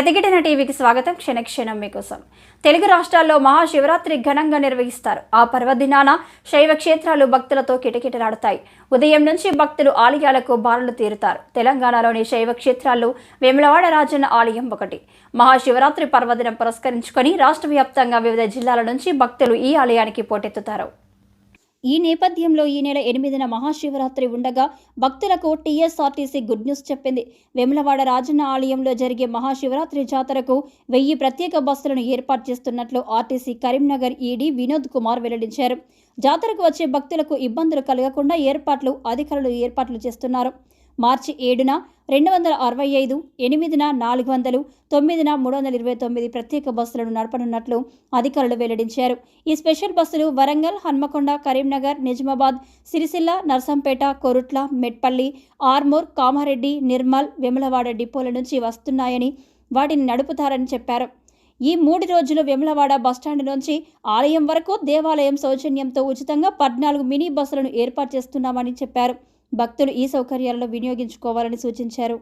ప్రతిఘటన టీవీకి స్వాగతం. క్షణక్షణం మీకోసం. తెలుగు రాష్ట్రాల్లో మహాశివరాత్రి ఘనంగా నిర్వహిస్తారు. ఆ పర్వదినాన శైవ క్షేత్రాలు భక్తులతో కిటకిటలాడతాయి. ఉదయం నుంచి భక్తులు ఆలయాలకు బారులు తీరుతారు. తెలంగాణలోని శైవ క్షేత్రాల్లో వేములవాడ రాజన్న ఆలయం ఒకటి. మహాశివరాత్రి పర్వదినం పురస్కరించుకొని రాష్ట్ర వ్యాప్తంగా వివిధ జిల్లాల నుంచి భక్తులు ఈ ఆలయానికి పోటెత్తుతారు. ఈ నేపథ్యంలో ఈ నెల ఎనిమిదిన మహాశివరాత్రి ఉండగా భక్తులకు టీఎస్ఆర్టీసీ గుడ్ న్యూస్ చెప్పింది. వెములవాడ రాజన్న ఆలయంలో జరిగే మహాశివరాత్రి జాతరకు వెయ్యి ప్రత్యేక బస్సులను ఏర్పాటు చేస్తున్నట్లు ఆర్టీసీ కరీంనగర్ ఈడీ వినోద్ కుమార్ వెల్లడించారు. జాతరకు వచ్చే భక్తులకు ఇబ్బందులు కలగకుండా ఏర్పాట్లు అధికారులు ఏర్పాట్లు చేస్తున్నారు. మార్చి ఏడున రెండు వందల అరవై ఐదు ఎనిమిదిన నాలుగు వందలు తొమ్మిదిన మూడు వందల ఇరవై తొమ్మిది ప్రత్యేక బస్సులను నడపనున్నట్లు అధికారులు వెల్లడించారు. ఈ స్పెషల్ బస్సులు వరంగల్ హన్మకొండ కరీంనగర్ నిజామాబాద్ సిరిసిల్ల నర్సంపేట కొరుట్ల మెట్పల్లి ఆర్మూర్ కామారెడ్డి నిర్మల్ విమలవాడ డిపోల నుంచి వస్తున్నాయని వాటిని నడుపుతారని చెప్పారు. ఈ మూడు రోజులు విమలవాడ బస్టాండ్ నుంచి ఆలయం వరకు దేవాలయం సౌజన్యంతో ఉచితంగా పద్నాలుగు మినీ బస్సులను ఏర్పాటు చేస్తున్నామని చెప్పారు. భక్తులు ఈ సౌకర్యాలను వినియోగించుకోవాలని సూచించారు.